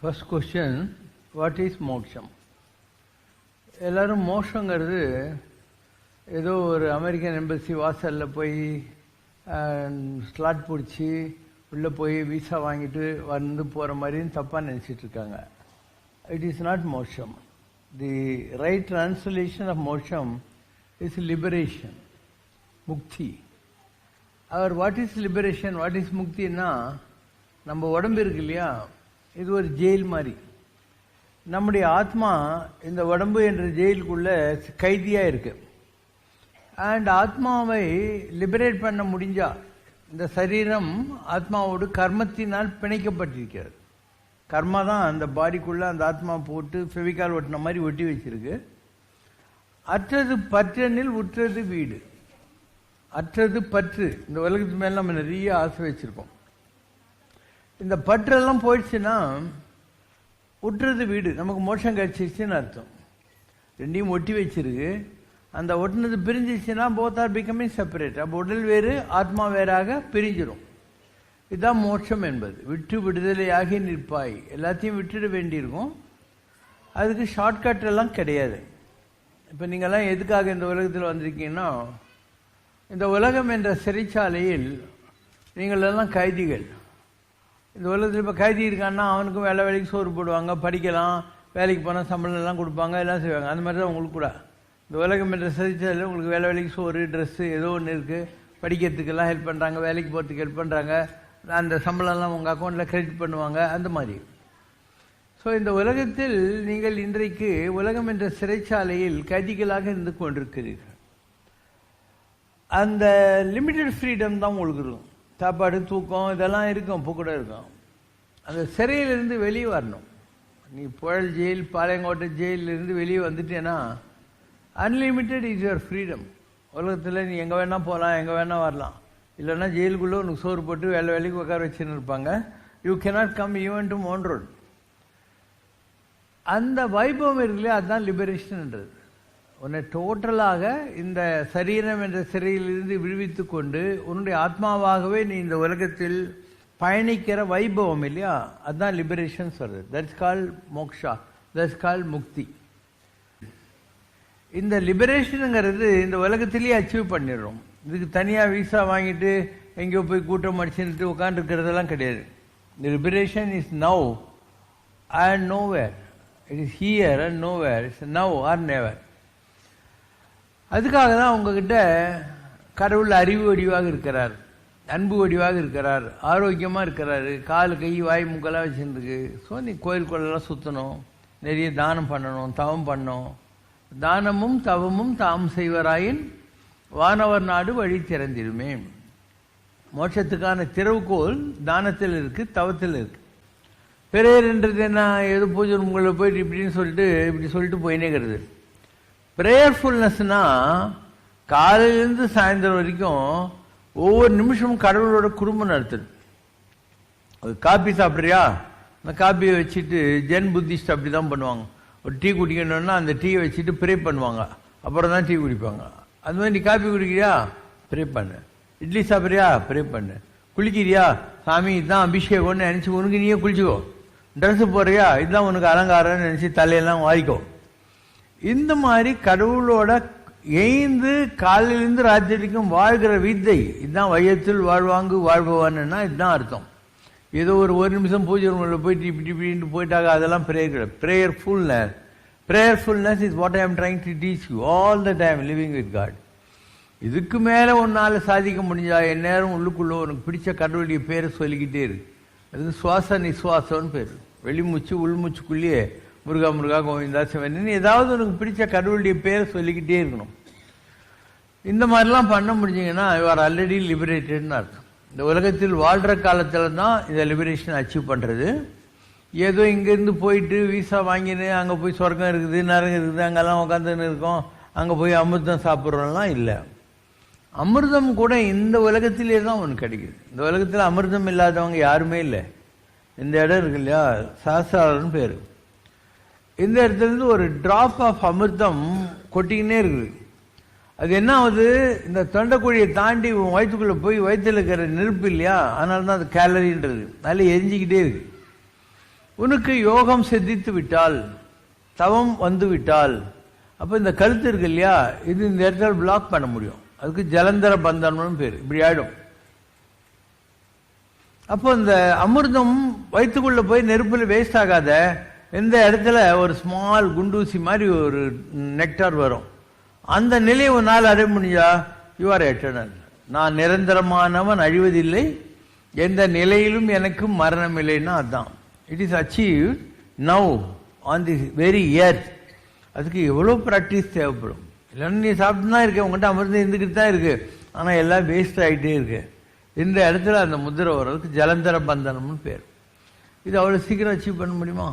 First question what is மோட்சம்? எல்லாரும் மோஷங்கிறது ஏதோ ஒரு அமெரிக்கன் எம்பசி வாசலில் போய் ஸ்லாட் பிடிச்சி உள்ளே போய் விசா வாங்கிட்டு வந்து போகிற மாதிரின்னு தப்பாக நினச்சிட்டு இருக்காங்க. It is not moksham the right translation of moksham is liberation mukti. Our what is liberation what is முக்தின்னா நம்ம உடம்பு இருக்கு இல்லையா? இது ஒரு ஜெயில் மாதிரி. நம்முடைய ஆத்மா இந்த உடம்பு என்ற ஜெயிலுக்குள்ளே கைதியாக இருக்குது அண்ட் ஆத்மாவை லிபரேட் பண்ண முடிஞ்சால் இந்த சரீரம் ஆத்மாவோடு கர்மத்தினால் பிணைக்கப்பட்டிருக்கிறது. கர்மா தான் அந்த பாடிக்குள்ளே அந்த ஆத்மா போட்டு ஃபெவிகால் ஒட்டின மாதிரி ஒட்டி வச்சிருக்கு. அற்றது பற்றனில் உற்றது வீடு. அற்றது பற்று. இந்த உலகத்து மேலே நம்ம நிறைய ஆசை வச்சுருக்கோம் இந்த பற்றெல்லாம் போயிடுச்சுன்னா ஒட்டுறது வீடு. நமக்கு மோஷம் கிடைச்சிருச்சுன்னு அர்த்தம். ரெண்டையும் ஒட்டி வச்சிருக்கு. அந்த ஒட்டினது பிரிஞ்சிச்சுன்னா போத் ஆர் பிகமிங் செப்பரேட் அப்போ உடல் வேறு ஆத்மா வேறாக பிரிஞ்சிடும் இதுதான் மோட்சம் என்பது. விட்டு விடுதலையாகி நிற்பாய். எல்லாத்தையும் விட்டுட வேண்டியிருக்கும். அதுக்கு ஷார்ட்கட் எல்லாம் கிடையாது. இப்போ நீங்கள்லாம் எதுக்காக இந்த உலகத்தில் வந்திருக்கீங்கன்னா இந்த உலகம் என்ற சிறைச்சாலையில் நீங்கள் எல்லாம் கைதிகள். இந்த உலகத்தில் இப்போ கைதி இருக்கான்னா அவனுக்கும் வேலை வேலைக்கு சோறு போடுவாங்க படிக்கலாம் வேலைக்கு போனால் சம்பளம் எல்லாம் கொடுப்பாங்க எல்லாம் செய்வாங்க. அந்த மாதிரி தான் உங்களுக்கு கூட. இந்த உலகம் என்ற சிறைச்சாலையில் உங்களுக்கு வேலை வேலைக்கு சோறு ட்ரெஸ்ஸு ஏதோ ஒன்று இருக்குது படிக்கிறதுக்கெல்லாம் ஹெல்ப் பண்ணுறாங்க வேலைக்கு போகிறதுக்கு ஹெல்ப் பண்ணுறாங்க அந்த சம்பளம்லாம் உங்கள் அக்கௌண்ட்டில் கிரெடிட் பண்ணுவாங்க அந்த மாதிரி. ஸோ இந்த உலகத்தில் நீங்கள் இன்றைக்கு உலகம் என்ற சிறைச்சாலையில் கைதிகளாக இருந்து கொண்டிருக்கிறீர்கள். அந்த லிமிட்டெட் ஃப்ரீடம் தான் உங்களுக்கு இருக்கும் சாப்பாடு தூக்கம் இதெல்லாம் இருக்கும் பூக்கூட கூட இருக்கும். அந்த சிறையிலிருந்து வெளியே வரணும். நீ புழல் ஜெயில் பாளையங்கோட்டை ஜெயிலிருந்து வெளியே வந்துட்டேன்னா அன்லிமிட்டெட் இஸ் யுவர் ஃப்ரீடம் உலகத்தில் நீ எங்கே வேணால் போகலாம் எங்கே வேணால் வரலாம். இல்லைன்னா ஜெயிலுக்குள்ளே உனக்கு சோறு போட்டு வேலை வேலைக்கு உட்கார வச்சுன்னு இருப்பாங்க. You cannot come even to main road அந்த வைபவம் இருக்குல்லையா அதுதான் லிபரேஷன்ன்றது உன்னை டோட்டலாக இந்த சரீரம் என்ற சிறையிலிருந்து விடுவித்து கொண்டு உன்னுடைய ஆத்மாவாகவே நீ இந்த உலகத்தில் பயணிக்கிற வைபவம் இல்லையா? அதுதான் லிபரேஷன் சொல்றது. That's call moksha that's call mukti இந்த லிபரேஷனுங்கிறது இந்த உலகத்திலேயே அச்சீவ் பண்ணிடுறோம். இதுக்கு தனியாக விசா வாங்கிட்டு எங்கேயோ போய் கூட்டம் அடிச்சுட்டு உட்காந்துருக்கிறதெல்லாம் கிடையாது. இந்த liberation is now and nowhere it is here and nowhere it's now or never அதுக்காக தான் உங்ககிட்ட கடவுள் அறிவு வடிவாக இருக்கிறார் அன்பு வடிவாக இருக்கிறார் ஆரோக்கியமாக இருக்கிறாரு கால் கை வாய் முக்கெல்லாம் வச்சுருக்கு ஸோ நீ கோயில் கோயிலெல்லாம் சுற்றணும் நிறைய தானம் பண்ணணும் தவம் பண்ணணும். தானமும் தவமும் தாம் செய்வராயின் வானவர் நாடு வழி திறந்திருமே மோட்சத்துக்கான திறவுகோல் தானத்தில் இருக்குது தவத்தில் இருக்கு. என்றது என்ன? எது பூஜை உங்களை போயிட்டு இப்படின்னு சொல்லிட்டு இப்படி சொல்லிட்டு போயினேங்கிறது ப்ரேயர்ஃபுல்னஸ்னா காலையிலேருந்து சாயந்தரம் வரைக்கும் ஒவ்வொரு நிமிஷமும் கடவுளோட குடும்பம் நடத்துது. அது காப்பி சாப்பிட்றியா? அந்த காப்பியை வச்சுட்டு ஜென் புத்திஸ்ட் அப்படி தான் பண்ணுவாங்க. ஒரு டீ குடிக்கணும்னா அந்த டீயை வச்சுட்டு ப்ரே பண்ணுவாங்க. அப்புறம் தான் டீ குடிப்பாங்க. அது மாதிரி நீ காப்பி குடிக்கிறியா? ப்ரே பண்ணு. இட்லி சாப்பிட்றியா? ப்ரே பண்ணு. குளிக்கிறியா? சாமி இதுதான் அபிஷேகம்னு நினச்சி உனக்கு நீயே குளிச்சுக்கோ. ட்ரெஸ்ஸு போடுறியா? இதுதான் உனக்கு அலங்காரம்னு நினச்சி தலையெல்லாம் வாய்க்கோ இந்த மாதிரி கடவுளோட எய்ந்து காலையிலிருந்து ராத்திரி வரைக்கும் வாழ்கிற வித்தை இதுதான் வையத்தில் வாழ்வாங்கு வாழ்பவான்னா இதுதான் அர்த்தம். ஏதோ ஒரு ஒரு நிமிஷம் பூஜை ரூமில் போயிட்டு இப்படி இப்படின்ட்டு போயிட்டாங்க அதெல்லாம் ப்ரேயர் கிடையாது prayerfulness prayerfulness is what I am trying to teach you all the time living with God இதுக்கு மேலே உன்னால் சாதிக்க முடிஞ்சா என் நேரம் உள்ளுக்குள்ளே உனக்கு பிடிச்ச கடவுளுடைய பேரை சொல்லிக்கிட்டே இருக்கு அது சுவாச நிசுவாசம்னு பேர். வெளிமூச்சு உள்மூச்சுக்குள்ளேயே முருகா முருகா கோவிந்தா சிவன். ஏதாவது உனக்கு பிடிச்ச கடவுளுடைய பேரை சொல்லிக்கிட்டே இருக்கணும். இந்த மாதிரிலாம் பண்ண முடிஞ்சிங்கன்னா யூஆர் ஆல்ரெடி லிபரேட்டட்னு அர்த்தம். இந்த உலகத்தில் வாழ்கிற காலத்தில் தான் இதை லிபரேஷன் அச்சீவ் பண்ணுறது ஏதோ இங்கேருந்து போயிட்டு விசா வாங்கினு அங்கே போய் சொர்க்கம் இருக்குது நரகம் இருக்குது அங்கெல்லாம் உட்காந்துன்னு இருக்கோம். அங்கே போய் அமிர்தம் சாப்பிட்றோம்லாம் இல்லை. அமிர்தம் கூட இந்த உலகத்திலே தான் ஒன்று கிடைக்குது. இந்த உலகத்தில் அமிர்தம் இல்லாதவங்க யாருமே இல்லை. இந்த இடம் இருக்கு இல்லையா? சாஸ்திராலன்னு பேர். இந்த இடத்துலேருந்து ஒரு ட்ராப் ஆஃப் அமிர்தம் கொட்டிக்கினே இருக்குது. அது என்ன ஆகுது? இந்த தொண்டைக்குழியை தாண்டி உன் வயிற்றுக்குள்ளே போய் வயிற்றில் இருக்கிற நெருப்பு இல்லையா? அதனால தான் அது கேலரின்றது அதில் எரிஞ்சிக்கிட்டே இருக்கு. உனக்கு யோகம் சித்தித்து விட்டால் தவம் வந்து விட்டால் அப்போ இந்த கழுத்து இருக்கு இல்லையா? இது இந்த இடத்துல பிளாக் பண்ண முடியும். அதுக்கு ஜலந்தர பந்தனம்னு பேர். இப்படி ஆயிடும். அப்போ இந்த அமிர்தம் வயிற்றுக்குள்ளே போய் நெருப்பில் வேஸ்ட் ஆகாத எந்த இடத்துல ஒரு ஸ்மால் குண்டூசி மாதிரி ஒரு நெக்டார் வரும். அந்த நிலையை உன்னால் அடைய முடிஞ்சா யூ ஆர் எட்டர்னல் நான் நிரந்தரமானவன் அழிவதில்லை. எந்த நிலையிலும் எனக்கு மரணம் இல்லைன்னா அதுதான் it is achieve now on the very year அதுக்கு எவ்வளோ ப்ராக்டிஸ் தேவைப்படும். இல்லைன்னா நீ சாப்பிட்டு தான் இருக்க உங்கள்கிட்ட அமிர்தம் இருந்துக்கிட்டு தான் இருக்கு. ஆனால் எல்லாம் வேஸ்ட் ஆகிட்டே இருக்கு. இந்த இடத்துல அந்த முதிரை வர்றதுக்கு ஜலந்தர பந்தனம்னு பேர். இது அவ்வளோ சீக்கிரம் அச்சீவ் பண்ண முடியுமா?